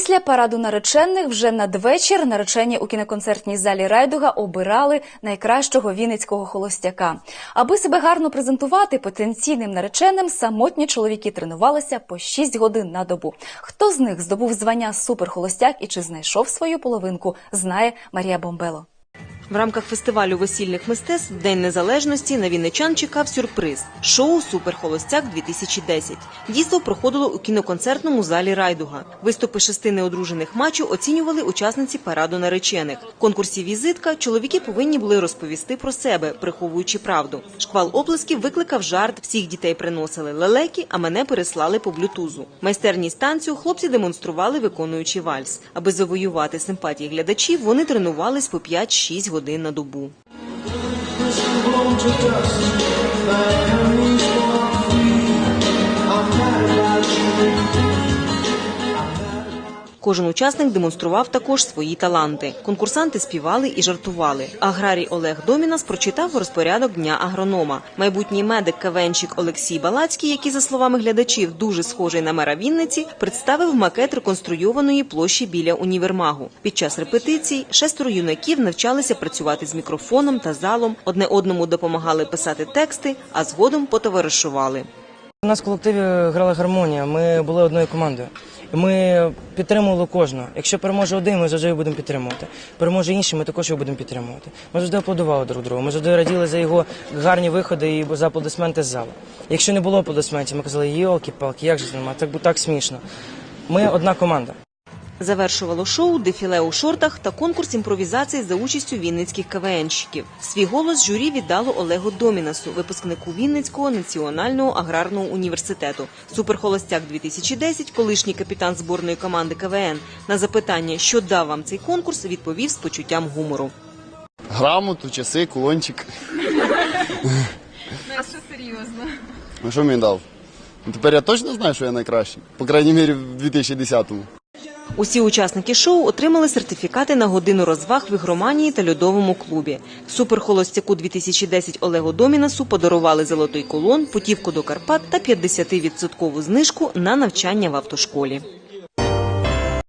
Після параду наречених вже надвечір наречені у кіноконцертній залі Райдуга обирали найкращого вінницького холостяка. Аби себе гарно презентувати потенційним нареченим, самотні чоловіки тренувалися по 6 годин на добу. Хто з них здобув звання суперхолостяк і чи знайшов свою половинку, знає Марія Бомбело. В рамках фестивалю весільних мистецтв День Незалежності на вінничан чекав сюрприз шоу Суперхолостяк 2010 Дійство проходило у кіноконцертному залі Райдуга. Виступи шести неодружених матчу оцінювали учасниці параду наречених. В конкурсі візитка чоловіки повинні були розповісти про себе, приховуючи правду. Шквал оплесків викликав жарт. Всіх дітей приносили лелеки, а мене переслали по блютузу. Майстерність танцю хлопці демонстрували, виконуючи вальс. Аби завоювати симпатії глядачів, вони тренувались по 5-6 годин на добу. Кожен учасник демонстрував також свої таланти. Конкурсанти співали і жартували. Аграрій Олег Домінас прочитав розпорядок дня агронома. Майбутній медик кавенчик Олексій Балацький, який, за словами глядачів, дуже схожий на мера Вінниці, представив макет реконструйованої площі біля універмагу. Під час репетицій шестеро юнаків навчалися працювати з мікрофоном та залом. Одне одному допомагали писати тексти, а згодом потоваришували. У нас в колективі грала гармонія, ми були одною командою. Ми підтримували кожного. Якщо переможе один, ми завжди його будемо підтримувати. Переможе інший, ми також його будемо підтримувати. Ми завжди аплодували друг другу. Ми завжди раділи за його гарні виходи і за аплодисменти з залу. Якщо не було аплодисментів, ми казали, йолки-палки, як же це немає, так, так смішно. Ми одна команда. Завершувало шоу дефіле у шортах та конкурс імпровізації за участю вінницьких КВНщиків. Свій голос журі віддало Олегу Домінасу, випускнику Вінницького національного аграрного університету. Суперхолостяк 2010 колишній капітан зборної команди КВН. На запитання, що дав вам цей конкурс, відповів з почуттям гумору. Грамоту, часи, кулончик. А що серйозно? А що мені дав? Ну, Тепер я точно знаю, що я найкращий. По крайній мірі в 2010-му. Усі учасники шоу отримали сертифікати на годину розваг в ігроманії та льодовому клубі. Суперхолостяку 2010 Олегу Домінасу подарували золотий колон, путівку до Карпат та 50% знижку на навчання в автошколі.